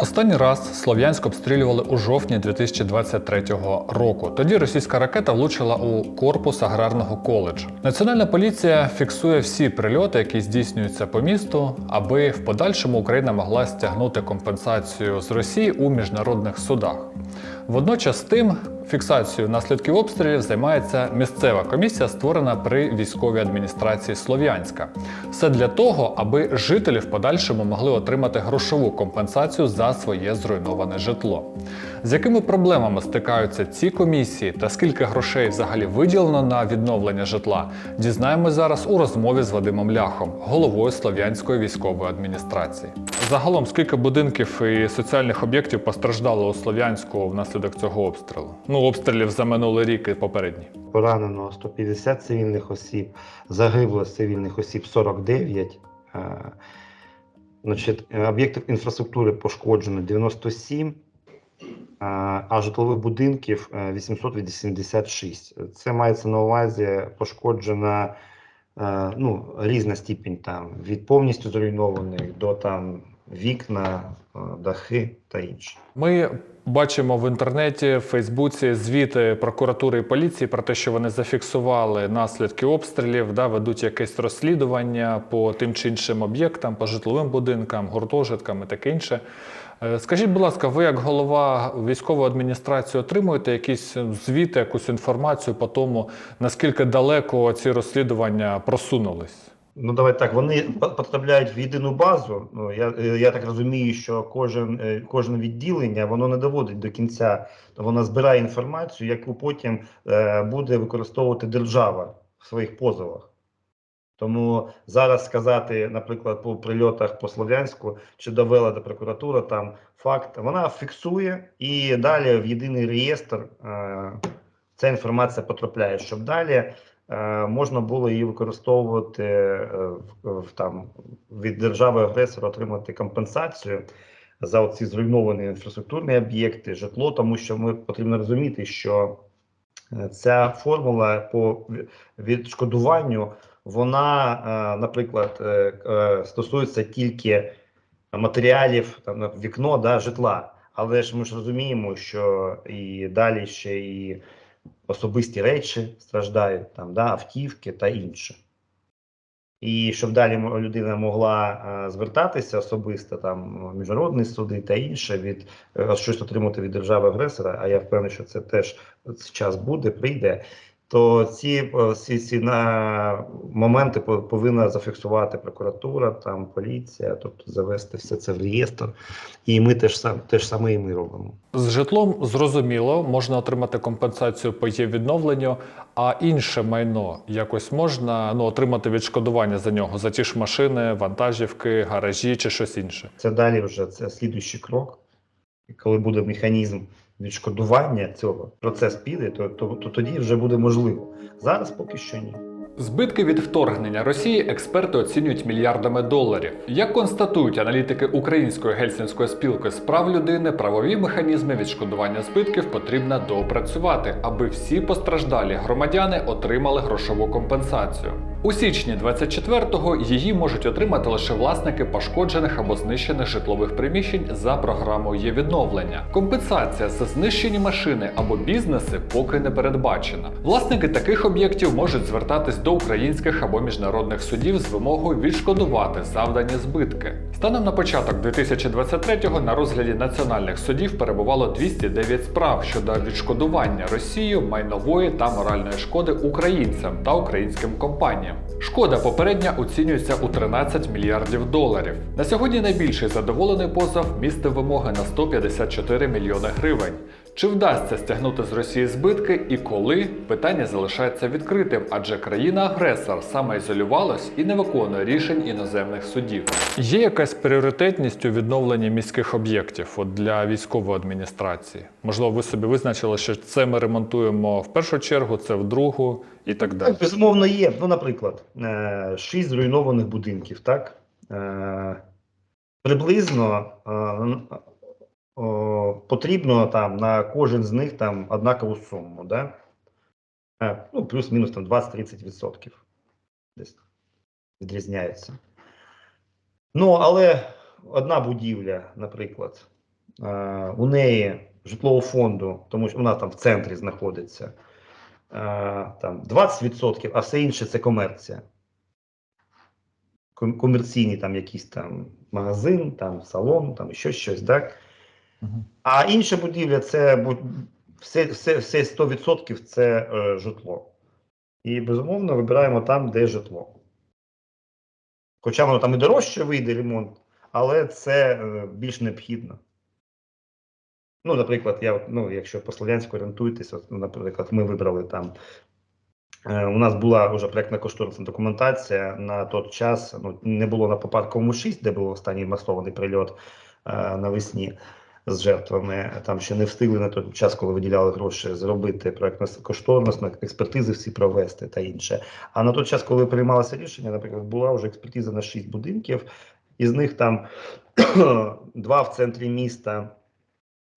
Останній раз Слов'янськ обстрілювали у жовтні 2023 року. Тоді російська ракета влучила у корпус аграрного коледжу. Національна поліція фіксує всі прильоти, які здійснюються по місту, аби в подальшому Україна могла стягнути компенсацію з Росії у міжнародних судах. Водночас тим фіксацією наслідків обстрілів займається місцева комісія, створена при військовій адміністрації Слов'янська. Все для того, аби жителі в подальшому могли отримати грошову компенсацію за своє зруйноване житло. З якими проблемами стикаються ці комісії та скільки грошей взагалі виділено на відновлення житла, дізнаємось зараз у розмові з Вадимом Ляхом, головою Слов'янської військової адміністрації. Загалом, скільки будинків і соціальних об'єктів постраждало у Слов'янську внаслідок цього обстрілу? Ну, обстрілів за минулий рік і попередній. Поранено 150 цивільних осіб, загибло цивільних осіб 49. Е, Значить, е, об'єктів інфраструктури пошкоджено 97, е, а житлових будинків е, 886. Це мається на увазі пошкоджена е, ну, різна степінь там, від повністю зруйнованих до там вікна, е, дахи та інше. Ми бачимо в інтернеті, в Фейсбуці звіти прокуратури і поліції про те, що вони зафіксували наслідки обстрілів, да, ведуть якесь розслідування по тим чи іншим об'єктам, по житловим будинкам, гуртожиткам і таке інше. Е, Скажіть, будь ласка, ви як голова військової адміністрації отримуєте якісь звіти, якусь інформацію по тому, наскільки далеко ці розслідування просунулись? Ну, давай так. Вони потрапляють в єдину базу. Ну я, е, я так розумію, що кожен е, кожне відділення воно не доводить до кінця. Воно збирає інформацію, яку потім е, буде використовувати держава в своїх позовах. Тому зараз сказати, наприклад, по прильотах по Слов'янську, чи довела до прокуратура там факт, вона фіксує і далі в єдиний реєстр е, ця інформація потрапляє, щоб далі можна було її використовувати е, в, там, від держави-агресора отримати компенсацію за ці зруйновані інфраструктурні об'єкти, житло, тому що ми потрібно розуміти, що е, ця формула по відшкодуванню, вона, е, наприклад, е, е, стосується тільки матеріалів там, вікно да, житла. Але ж ми ж розуміємо, що і далі ще і особисті речі страждають, там, да, автівки та інше. І щоб далі людина могла е, звертатися особисто там міжнародні суди та інше, від е, щось отримати від держави агресора, а я впевнений, що це теж час буде, прийде. То ці, е, ці, ці на моменти по- повинна зафіксувати прокуратура, там поліція, тобто завести все це в реєстр. І ми теж сам теж саме і ми робимо. З житлом зрозуміло, можна отримати компенсацію по її відновленню, а інше майно якось можна ну, отримати відшкодування за нього, за ті ж машини, вантажівки, гаражі чи щось інше. Це далі вже це слідуючий крок. Коли буде механізм відшкодування цього, процес піде, то, то, то тоді вже буде можливо. Зараз поки що ні. Збитки від вторгнення Росії експерти оцінюють мільярдами доларів. Як констатують аналітики Української гельсінської спілки з прав людини, правові механізми відшкодування збитків потрібно доопрацювати, аби всі постраждалі громадяни отримали грошову компенсацію. У січні 24-го її можуть отримати лише власники пошкоджених або знищених житлових приміщень за програмою є відновлення. Компенсація за знищені машини або бізнеси поки не передбачена. Власники таких об'єктів можуть звертатись до українських або міжнародних судів з вимогою відшкодувати завдані збитки. Станом на початок 2023-го на розгляді національних судів перебувало 209 справ щодо відшкодування Росією майнової та моральної шкоди українцям та українським компаніям. Шкода попередня оцінюється у 13 мільярдів доларів. На сьогодні найбільший задоволений позов містив вимоги на 154 мільйони гривень. Чи вдасться стягнути з Росії збитки і коли питання залишається відкритим, адже країна-агресор самоізолювалась і не виконує рішень іноземних судів. Є якась пріоритетність у відновленні міських об'єктів от для військової адміністрації? Можливо, ви собі визначили, що це ми ремонтуємо в першу чергу, це в другу і так далі. Безумовно, є. Ну, наприклад, е, шість зруйнованих будинків, так? Е, Приблизно е, потрібно там на кожен з них там однакову суму, да? Е, Ну, плюс-мінус там 20-30% десь відрізняється. Ну, але одна будівля, наприклад, е, у неї житлового фонду, тому що вона там в центрі знаходиться, е, там 20%, а все інше це комерція. Ком- Комерційні там якийсь там магазин, там салон, там ще щось, так? А інша будівля це все, все, все 100% це е, житло. І безумовно вибираємо там, де житло. Хоча воно там і дорожче вийде ремонт, але це е, більш необхідно. Ну, наприклад, я, ну, якщо по Слов'янську орієнтуєтесь, от, ну, наприклад, ми вибрали там. Е, у нас була вже проєктна кошторисна документація на той час. Ну, не було на Попарковому 6, де був останній масований прильот е, навесні з жертвами. Там ще не встигли на той час, коли виділяли гроші, зробити проєктно кошторисну експертизи всі провести та інше. А на той час, коли приймалося рішення, наприклад, була вже експертиза на 6 будинків, із них там два в центрі міста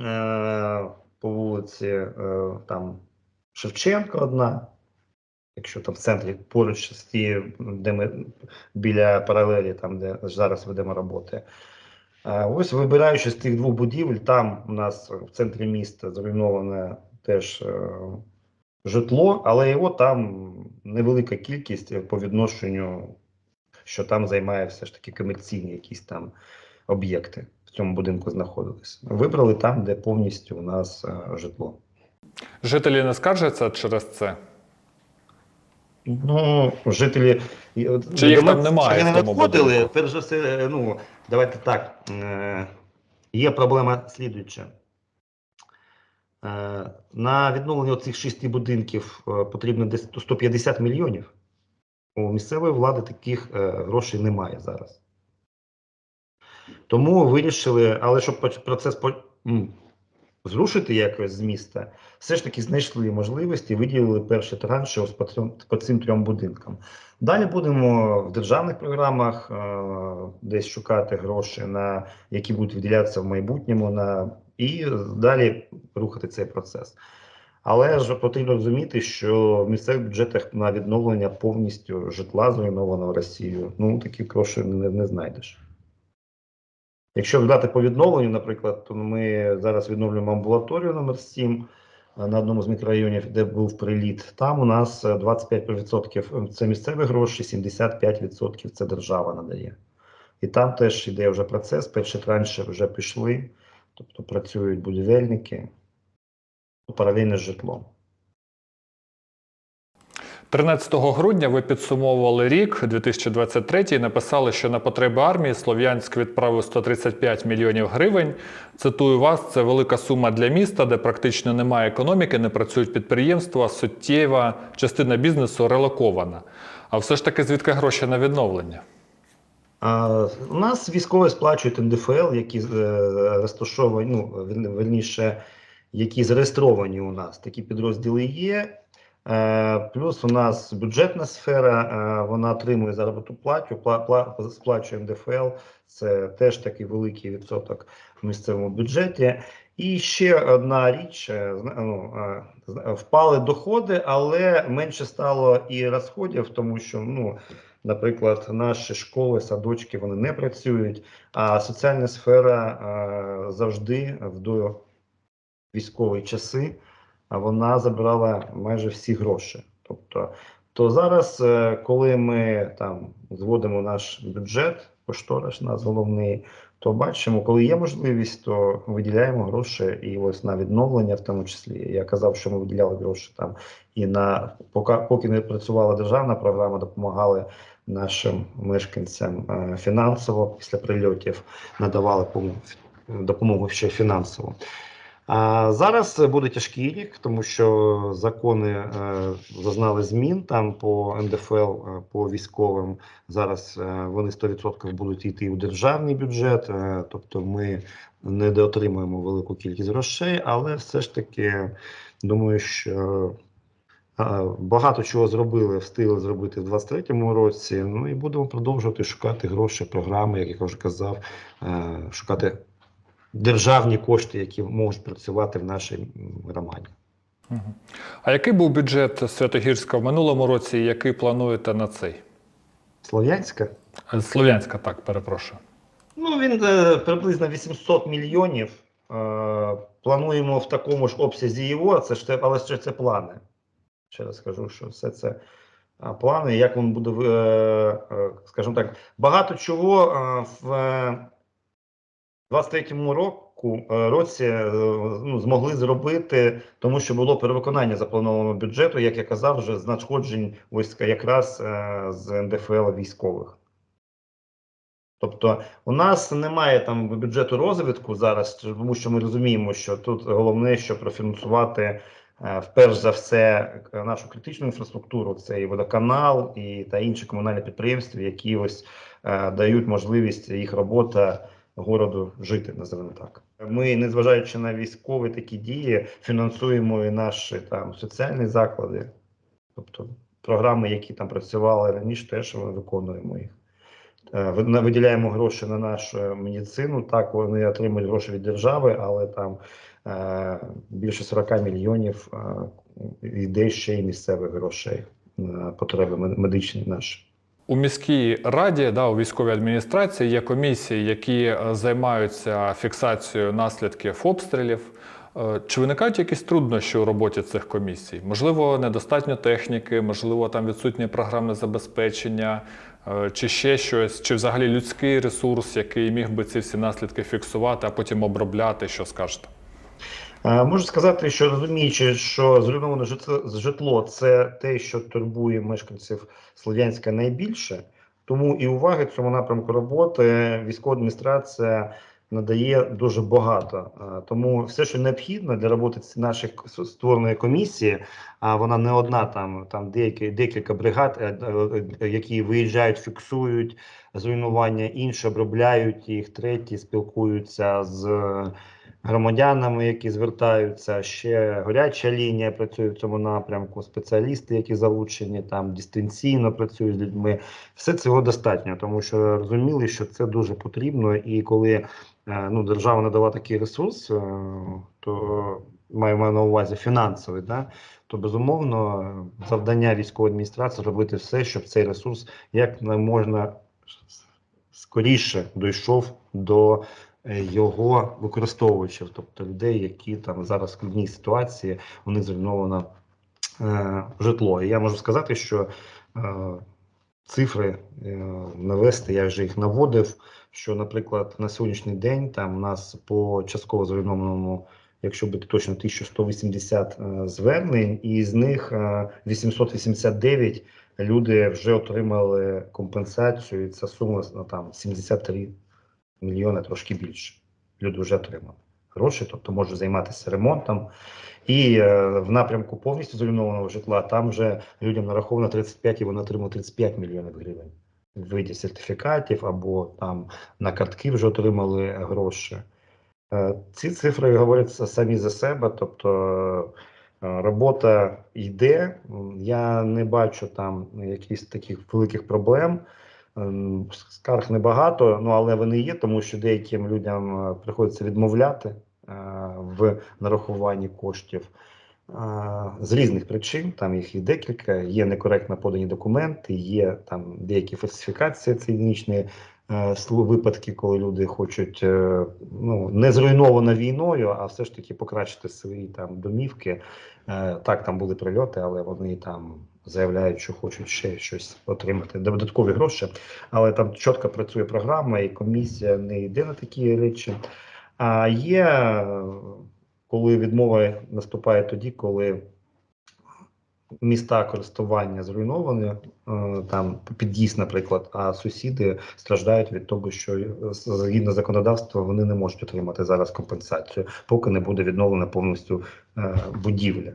е, по вулиці е, там Шевченка одна. Якщо там в центрі поруч з тією, де ми біля паралелі, там де зараз ведемо роботи. Е, Ось вибираючи з тих двох будівель, там у нас в центрі міста зруйноване теж е, житло, але його там невелика кількість по відношенню, що там займає все ж таки комерційні якісь там об'єкти в цьому будинку знаходились. Вибрали там, де повністю у нас е, житло. Жителі не скаржаться через це. Ну, жителі Чи їх там немає скарги не надходили. Перш за все, е, ну давайте так. Е, є проблема слідуюча. Е, на відновлення цих шести будинків е, потрібно десь 150 мільйонів. У місцевої влади таких грошей немає зараз. Тому вирішили, але щоб процес зрушити якось з міста, все ж таки знайшли можливості, виділили перші транші по, цим трьом будинкам. Далі будемо в державних програмах е, десь шукати гроші, на які будуть виділятися в майбутньому, на і далі рухати цей процес. Але ж потрібно розуміти, що в місцевих бюджетах на відновлення повністю житла зруйнованого Росією, ну такі гроші не, не знайдеш. Якщо брати по відновленню, наприклад, то ми зараз відновлюємо амбулаторію номер 7 е, на одному з мікрорайонів, де був приліт. Там у нас е, 25% це місцеві гроші, 75% це держава надає. І там теж йде вже процес. Перші транші вже пішли, тобто працюють будівельники паралельно з житлом. 13 грудня ви підсумовували рік 2023 і написали, що на потреби армії Слов'янськ відправив 135 мільйонів гривень. Цитую вас, це велика сума для міста, де практично немає економіки, не працюють підприємства, суттєва частина бізнесу релокована. А все ж таки, звідки гроші на відновлення? У нас військові сплачують НДФЛ, які е, розташовані, ну, вір- які зареєстровані у нас. Такі підрозділи є. Е, плюс у нас бюджетна сфера, е, вона отримує заробітну плату, пла, пла, сплачує НДФЛ. Це теж такий великий відсоток в місцевому бюджеті. І ще одна річ: е, ну, впали доходи, але менше стало і розходів, тому що ну. Наприклад, наші школи, садочки вони не працюють, а соціальна сфера завжди в до часи вона забирала майже всі гроші. Тобто, то зараз, е, коли ми там зводимо наш бюджет, кошторис наш головний, то бачимо, коли є можливість, то виділяємо гроші і ось на відновлення, в тому числі. Я казав, що ми виділяли гроші там і на поки, поки не працювала державна програма, допомагали нашим мешканцям е, фінансово після прильотів, надавали допомогу ще фінансово. А зараз буде тяжкий рік, тому що закони е, зазнали змін там по НДФЛ, е, по військовим. Зараз е, вони 100% будуть йти у державний бюджет, тобто ми не доотримуємо велику кількість грошей, але все ж таки думаю, що багато чого зробили, встигли зробити в 23-му році. Ну і будемо продовжувати шукати гроші, програми, як я вже казав, шукати державні кошти, які можуть працювати в нашій громаді. А який був бюджет Святогірська в минулому році і який плануєте на цей? Слов'янська? Е, Слов'янська, так, перепрошую. Ну, він е, приблизно 800 мільйонів. Е, плануємо в такому ж обсязі його, це ж але ще це плани. Ще раз скажу, що все це плани, як він буде, скажімо так, багато чого в 23-му року, е, році е, ну, змогли зробити, тому що було перевиконання запланованого бюджету, як я казав, вже з надходжень ось якраз е, з НДФЛ військових. Тобто у нас немає там бюджету розвитку зараз, тому що ми розуміємо, що тут головне, що профінансувати вперш за все нашу критичну інфраструктуру, це і водоканал, і та інші комунальні підприємства, які ось дають можливість їх робота городу жити, називаємо так. Ми, незважаючи на військові такі дії, фінансуємо і наші там соціальні заклади, тобто програми, які там працювали раніше, теж ми виконуємо їх. Е, Виділяємо гроші на нашу медицину. Так, вони отримують гроші від держави, але там е, більше 40 мільйонів е, йде ще й місцевих грошей на потреби мед- медичні наші. У міській раді, да, у військовій адміністрації є комісії, які е, займаються фіксацією наслідків обстрілів. Е, Чи виникають якісь труднощі у роботі цих комісій? Можливо, недостатньо техніки, можливо, там відсутнє програмне забезпечення, е, чи ще щось, чи взагалі людський ресурс, який міг би ці всі наслідки фіксувати, а потім обробляти, що скажете? Е, Можу сказати, що розуміючи, що зруйноване житло, це те, що турбує мешканців Слов'янська найбільше, тому і уваги цьому напрямку роботи військова адміністрація надає дуже багато. Е, Тому все, що необхідно для роботи нашої створеної комісії, а вона не одна, там там деякі декілька бригад, е, які виїжджають, фіксують зруйнування, інші обробляють їх, треті спілкуються з громадянами, які звертаються. Ще гаряча лінія працює в цьому напрямку. Спеціалісти, які залучені там дистанційно працюють з людьми. Все цього достатньо, тому що розуміли, що це дуже потрібно. І коли е, ну, держава надала такий ресурс, е, то маю на увазі фінансовий, да, то безумовно завдання військової адміністрації робити все, щоб цей ресурс як не можна скоріше дійшов до його використовувачів, тобто людей, які там зараз в складній ситуації, у них зруйновано е, житло. І я можу сказати, що е, цифри е, навести, я вже їх наводив. Що, наприклад, на сьогоднішній день там у нас по частково зруйнованому, якщо бути точно, 1180 е, звернень, і з них е, 889 люди вже отримали компенсацію, і ця сума ну, там 73 мільйони, трошки більше. Люди вже отримали гроші, тобто можуть займатися ремонтом. І е, в напрямку повністю зруйнованого житла там вже людям нараховано 35 і вони отримали 35 мільйонів гривень в виді сертифікатів або там на картки вже отримали гроші. Е, Ці цифри говорять самі за себе, тобто е, робота йде. Я не бачу там якихось таких великих проблем. Ем, Скарг небагато, ну але вони є, тому що деяким людям е, приходиться відмовляти е, в нарахуванні коштів е, з різних причин. Там їх і декілька. Є некоректно подані документи, є там деякі фальсифікації цинічні випадки, коли люди хочуть ну не зруйновано війною, а все ж таки покращити свої там домівки. Так, там були прильоти, але вони там заявляють, що хочуть ще щось отримати, додаткові гроші. Але там чітко працює програма, і комісія не йде на такі речі. А є, коли відмова наступає тоді, коли міста користування зруйновані, е, там під'їзд, наприклад, а сусіди страждають від того, що е, згідно законодавства вони не можуть отримати зараз компенсацію, поки не буде відновлена повністю е, будівля.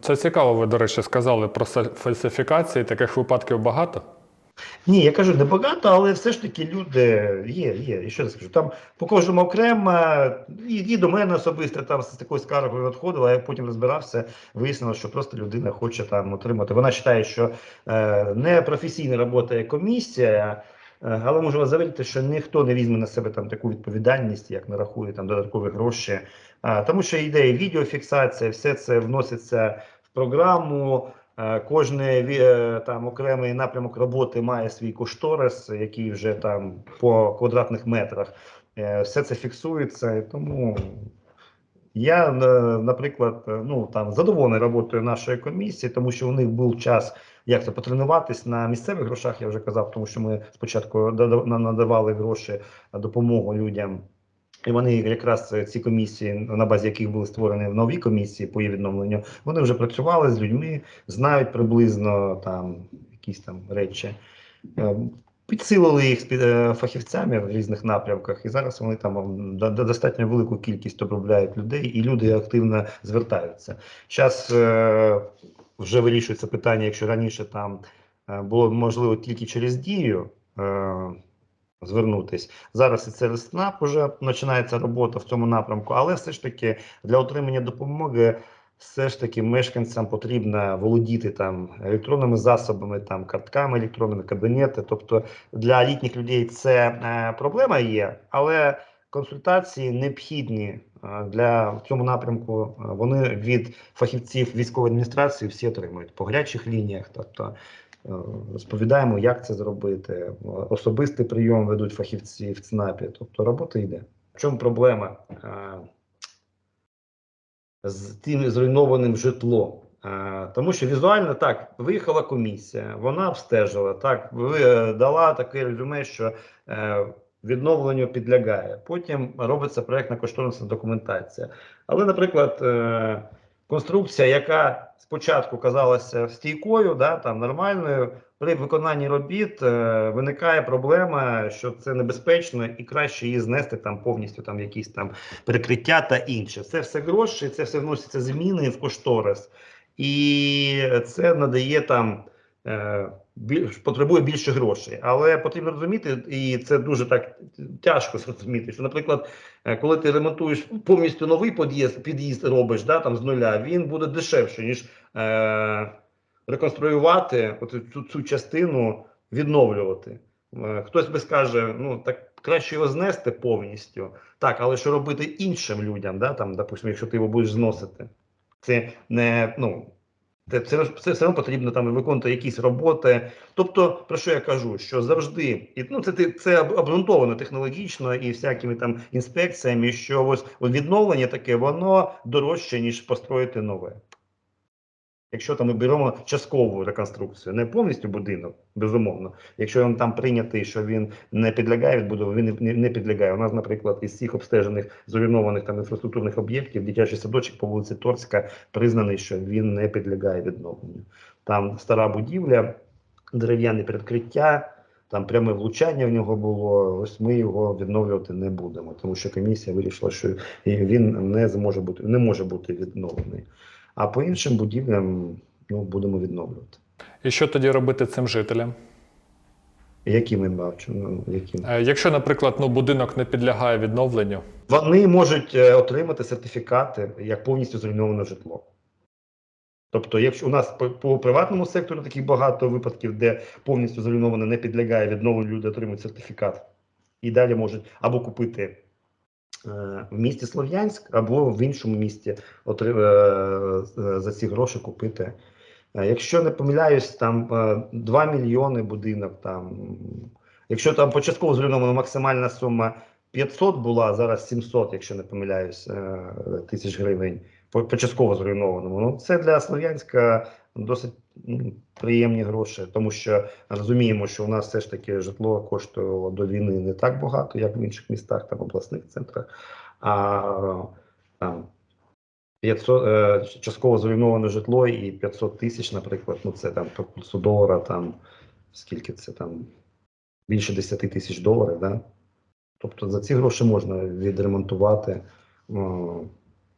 Це цікаво, ви, до речі, сказали про фальсифікації. Таких випадків багато. Ні, я кажу небагато, але все ж таки люди є, є. І що я скажу? Там по кожному окремо, і, і до мене особисто там з такою скаргою надходила, я потім розбирався, вияснилося, що просто людина хоче там отримати. Вона вважає, що е, не професійна робота є комісія, але можу вас заверити, що ніхто не візьме на себе там таку відповідальність, як нарахує там додаткові гроші. Тому що йде і відеофіксація, все це вноситься в програму. Е, Кожний е, там окремий напрямок роботи має свій кошторис, який вже там по квадратних метрах Е, Все це фіксується, тому я, е, наприклад, е, ну там задоволений роботою нашої комісії, тому що у них був час як це потренуватись на місцевих грошах. Я вже казав, тому що ми спочатку надавали гроші на допомогу людям. І вони якраз е, ці комісії, на базі яких були створені нові комісії по її відновленню, вони вже працювали з людьми, знають приблизно там якісь там речі. Підсилили їх е, фахівцями в різних напрямках, і зараз вони там до- до- достатньо велику кількість обробляють людей, і люди активно звертаються. Зараз е, вже вирішується питання, якщо раніше там е, було можливо тільки через дію. Е, Звернутись зараз і через СНАП вже починається робота в цьому напрямку, але все ж таки для отримання допомоги все ж таки мешканцям потрібно володіти там електронними засобами, там картками електронними, кабінети. Тобто для літніх людей це е, проблема є, але консультації необхідні е, для цьому напрямку. е, Вони від фахівців військової адміністрації всі отримують по гарячих лініях. Тобто е, розповідаємо, як це зробити. Особистий прийом ведуть фахівці в ЦНАПі. Тобто робота йде. В чому проблема? З тим зруйнованим житлом. Е, Тому що візуально так виїхала комісія, вона обстежила, так е, дала таке резюме, що е, відновленню підлягає. Потім робиться проєктна кошторисна документація. Але, наприклад, конструкція, яка спочатку казалася стійкою, да, там нормальною, при виконанні робіт е, виникає проблема, що це небезпечно, і краще її знести там повністю там якісь там перекриття та інше. Це все гроші, це все вносяться зміни в кошторис, і це надає там. е, Потребує більше грошей, але потрібно розуміти, і це дуже так тяжко зрозуміти. Що, наприклад, е, коли ти ремонтуєш повністю новий під'їзд, під'їзд робиш да, там з нуля, він буде дешевше, ніж е, реконструювати от цю, цю частину, відновлювати. Е, Хтось би скаже, ну так краще його знести повністю. Так, але що робити іншим людям, да, там, допустимо, якщо ти його будеш зносити, це не ну. Це, це, це все одно потрібно там виконувати якісь роботи. Тобто, про що я кажу? Що завжди, і ну це це обґрунтовано технологічно і всякими там інспекціями, що ось, відновлення таке, воно дорожче, ніж построїти нове. Якщо там ми беремо часткову реконструкцію, не повністю будинок, безумовно. Якщо там прийнятий, що він не підлягає відбудові, він не, підлягає. У нас, наприклад, із всіх обстежених зруйнованих там інфраструктурних об'єктів, дитячий садочок по вулиці Торська признаний, що він не підлягає відновленню. Там стара будівля, дерев'яне перекриття, там пряме влучання в нього було. Ось ми його відновлювати не будемо, тому що комісія вирішила, що він не зможе бути, не може бути відновлений. А по іншим будівлям ну, будемо відновлювати. І що тоді робити цим жителям? Ну, які? Е, Якщо, наприклад, ну, будинок не підлягає відновленню, Вони можуть е, отримати сертифікати як повністю зруйноване житло. Тобто, якщо у нас по, по приватному сектору таких багато випадків, де повністю зруйноване не підлягає відновленню, люди отримують сертифікат і далі можуть або купити в місті Слов'янськ, або в іншому місті е, е, за ці гроші купити. Е, Якщо не помиляюсь, там е, 2 мільйони будинок. Там, якщо там початково зруйнована максимальна сума 500 була, зараз 700, якщо не помиляюсь, е, тисяч гривень по- початково зруйнованому. Ну, це для Слов'янська досить приємні гроші, тому що розуміємо, що у нас все ж таки житло коштувало до війни не так багато, як в інших містах, там обласних центрах. А там 500, е, частково зруйноване житло і 500 тисяч, наприклад, ну це там по курсу долара, там скільки це там більше 10 тисяч доларів, да? Тобто за ці гроші можна відремонтувати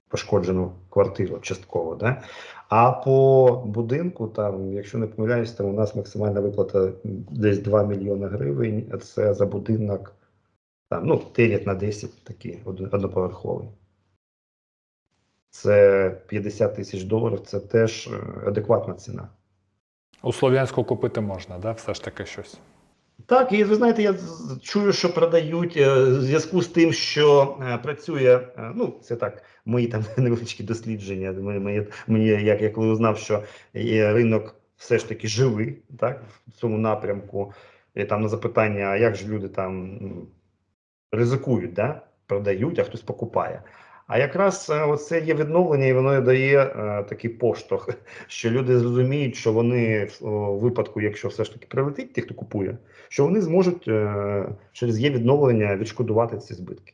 пошкоджену квартиру частково. Да? А по будинку, там, якщо не помиляюсь, там у нас максимальна виплата десь 2 мільйони гривень. Це за будинок там, ну, 9 на 10 такий одноповерховий. Це 50 тисяч доларів, це теж е, адекватна ціна. у Слов'янську купити можна, да? все ж таки щось. Так, і ви знаєте, я чую, що продають е, в зв'язку з тим, що е, працює. е, ну, це так, мої там невеличкі дослідження. Мені, мені, як я коли узнав, що ринок все ж таки живий, так, в цьому напрямку. І там на запитання, як ж люди там ризикують, да? продають, а хтось покупає. А якраз це оце є відновлення, і воно дає е, такий поштовх, що люди зрозуміють, що вони в випадку, якщо все ж таки прилетить, ті, хто купує, що вони зможуть е, через є відновлення відшкодувати ці збитки.